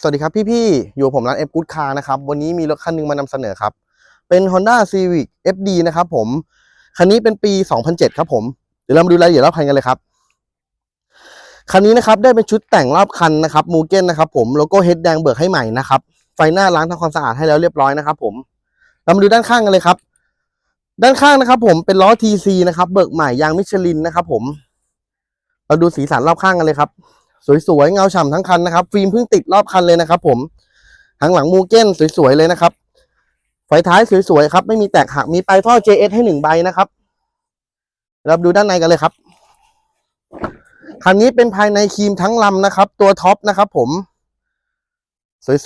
สวัสดีครับพี่ๆ อยู่ผมร้าน F Good Car นะครับ วันนี้มีรถคันหนึงมานำเสนอครับ เป็น Honda Civic FD นะครับผม คันนี้เป็นปี 2007 ครับผม เดี๋ยวเรามาดูรายละเอียดรอบคันกันเลยครับ คันนี้นะครับได้เป็นชุดแต่งรอบคันนะครับมูเก้นนะครับผม โลโก้เฮดแดงเบิกให้ใหม่นะครับ ไฟหน้าล้างทำความสะอาดให้แล้วเรียบร้อยนะครับผม เรามาดูด้านข้างกันเลยครับ ด้านข้างนะครับผมเป็นล้อ TC นะครับ เบิกใหม่ยางมิชลินนะครับผม เราดูสีสันรอบข้างกันเลยครับ สวยๆเงาฉ่ำทั้งคันนะครับ ฟิล์มเพิ่งติดรอบคันเลยนะครับ ผมทางหลังมูเก้นสวยๆเลยนะครับ ไฟท้ายสวยๆครับ ไม่มีแตกหักมีปลายท่อ JS ให้หนึ่งใบนะครับเราดูด้านในกันเลยครับคันนี้เป็นภายในครีมทั้งลำนะครับ ตัวท็อปนะครับ ผม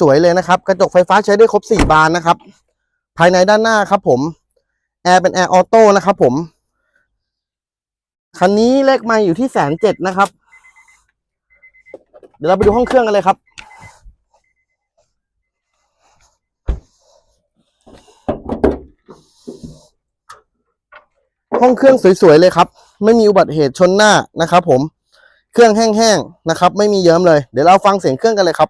สวยๆเลยนะครับ กระจกไฟฟ้าใช้ได้ครบสี่บานนะครับ ภายในด้านหน้าครับ ผมแอร์เป็นแอร์ออโต้นะครับ ผมคันนี้เลขไมาอยู่ที่แสนเจ็ดนะครับ เดี๋ยวเราไปดูห้องเครื่องกันเลยครับ ห้องเครื่องสวยๆเลยครับ ไม่มีอุบัติเหตุชนหน้านะครับผมเครื่องแห้งๆนะครับ ไม่มีเยิ้มเลย เดี๋ยวเราฟังเสียงเครื่องกันเลยครับ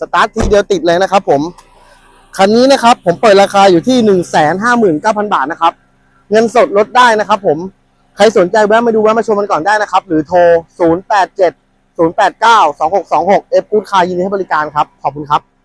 สตาร์ททีเดียวติดเลยนะครับผม คันนี้นะครับ ผมเปิดราคาอยู่ที่หนึ่งแสนห้าหมื่นเก้าพันบาทนะครับ เงินสดลดได้นะครับ ผมใครสนใจแวะมาดูแวะมาชมกันก่อนได้นะครับ หรือโทร0 8 7 0 8 9 2 6 2 6เอฟกูดคายินดีให้บริการครับ ขอบคุณครับ